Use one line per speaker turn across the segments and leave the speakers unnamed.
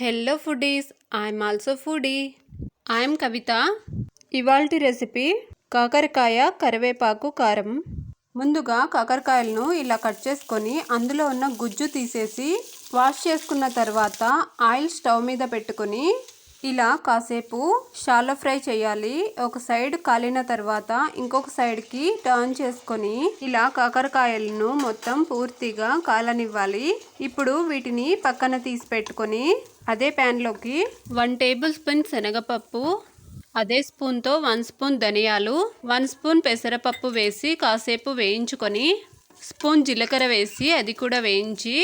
Hello foodies I'm also foodie I'm Kavitha ఇవాల్టి recipe కాకరకాయ కరివేపాకు కారం. ముందుగా కాకరకాయలను ఇలా కట్ చేసుకొని అందులో ఉన్న గుజ్జు తీసేసి వాష్ చేసుకున్న తర్వాత ఆయిల్ స్టవ్ మీద పెట్టుకొని ఇలా కాసేపు షాలో ఫ్రై చేయాలి. ఒక సైడ్ కాలిన తర్వాత ఇంకొక సైడ్కి టర్న్ చేసుకొని ఇలా కాకరకాయలను మొత్తం పూర్తిగా కాలనివ్వాలి. ఇప్పుడు వీటిని పక్కన తీసి పెట్టుకొని అదే ప్యాన్లోకి వన్ టేబుల్ స్పూన్ శనగపప్పు అదే స్పూన్తో వన్ స్పూన్ ధనియాలు వన్ స్పూన్ పెసరపప్పు వేసి కాసేపు వేయించుకొని స్పూన్ జీలకర్ర వేసి అది కూడా వేయించి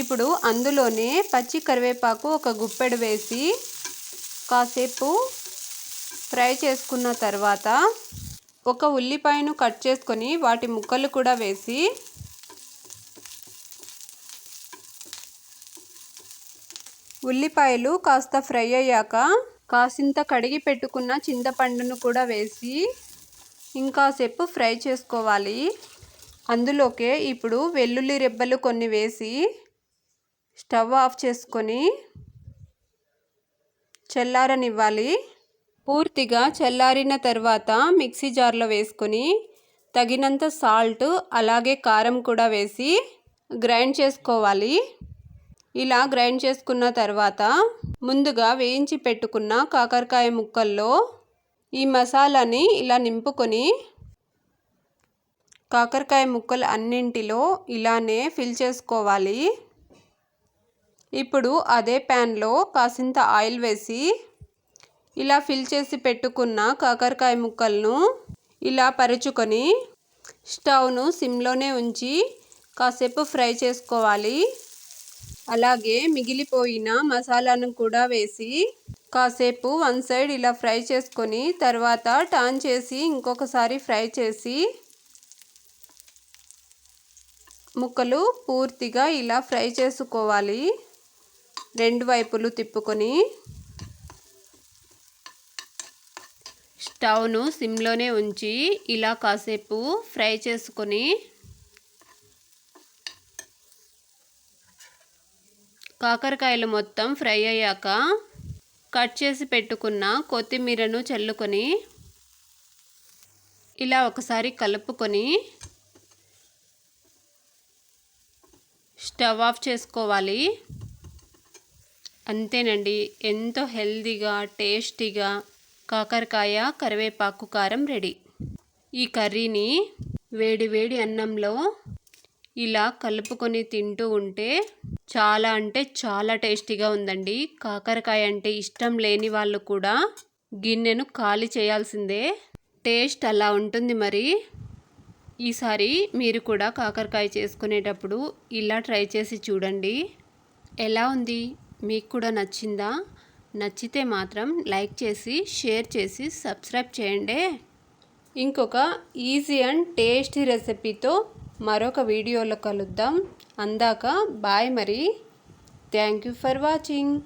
ఇప్పుడు అందులోనే పచ్చి కరివేపాకు ఒక గుప్పెడు వేసి కాసేపు ఫ్రై చేసుకున్న తర్వాత ఒక ఉల్లిపాయను కట్ చేసుకొని వాటి ముక్కలు కూడా వేసి ఉల్లిపాయలు కాస్త ఫ్రై అయ్యాక కాసింత కడిగి పెట్టుకున్న చింతపండును కూడా వేసి ఇంకాసేపు ఫ్రై చేసుకోవాలి. అందులోకే ఇప్పుడు వెల్లుల్లి రెబ్బలు కొన్ని వేసి స్టవ్ ఆఫ్ చేసుకొని చల్లారనివ్వాలి. పూర్తిగా చల్లారిన తర్వాత మిక్సీ జార్లో వేసుకొని తగినంత సాల్ట్ అలాగే కారం కూడా వేసి గ్రైండ్ చేసుకోవాలి. ఇలా గ్రైండ్ చేసుకున్న తర్వాత ముందుగా వేయించి పెట్టుకున్న కాకరకాయ ముక్కల్లో ఈ మసాలాని ఇలా నింపుకొని కాకరకాయ ముక్కలు అన్నింటిలో ఇలానే ఫిల్ చేసుకోవాలి. ఇప్పుడు అదే ప్యాన్లో కాసింత ఆయిల్ వేసి ఇలా ఫిల్ చేసి పెట్టుకున్న కాకరకాయ ముక్కలను ఇలా పరుచుకొని స్టవ్ను సిమ్లోనే ఉంచి కాసేపు ఫ్రై చేసుకోవాలి. అలాగే మిగిలిపోయిన మసాలాను కూడా వేసి కాసేపు వన్ సైడ్ ఇలా ఫ్రై చేసుకొని తర్వాత టర్న్ చేసి ఇంకొకసారి ఫ్రై చేసి ముక్కలు పూర్తిగా ఇలా ఫ్రై చేసుకోవాలి. రెండు వైపులు తిప్పుకొని స్టవ్ను సిమ్లోనే ఉంచి ఇలా కాసేపు ఫ్రై చేసుకొని కాకరకాయలు మొత్తం ఫ్రై అయ్యాక కట్ చేసి పెట్టుకున్న కొత్తిమీరను చల్లుకొని ఇలా ఒకసారి కలుపుకొని స్టవ్ ఆఫ్ చేసుకోవాలి. అంతేనండి. ఎంతో హెల్దీగా టేస్టీగా కాకరకాయ కరివేపాకు కారం రెడీ. ఈ కర్రీని వేడివేడి అన్నంలో ఇలా కలుపుకొని తింటూ ఉంటే చాలా అంటే చాలా టేస్టీగా ఉందండి. కాకరకాయ అంటే ఇష్టం లేని వాళ్ళు కూడా గిన్నెను ఖాళీ చేయాల్సిందే. టేస్ట్ అలా ఉంటుంది మరి. ఈసారి మీరు కూడా కాకరకాయ చేసుకునేటప్పుడు ఇలా ట్రై చేసి చూడండి. ఎలా ఉంది? మీకు కూడా నచ్చిందా? నచ్చితే మాత్రం లైక్ చేసి షేర్ చేసి సబ్స్క్రైబ్ చేయండి. ఇంకొక ఈజీ అండ్ టేస్టీ రెసిపీతో మరొక వీడియోలో కలుద్దాం. అందాక బాయ్ మరి. Thank you for watching.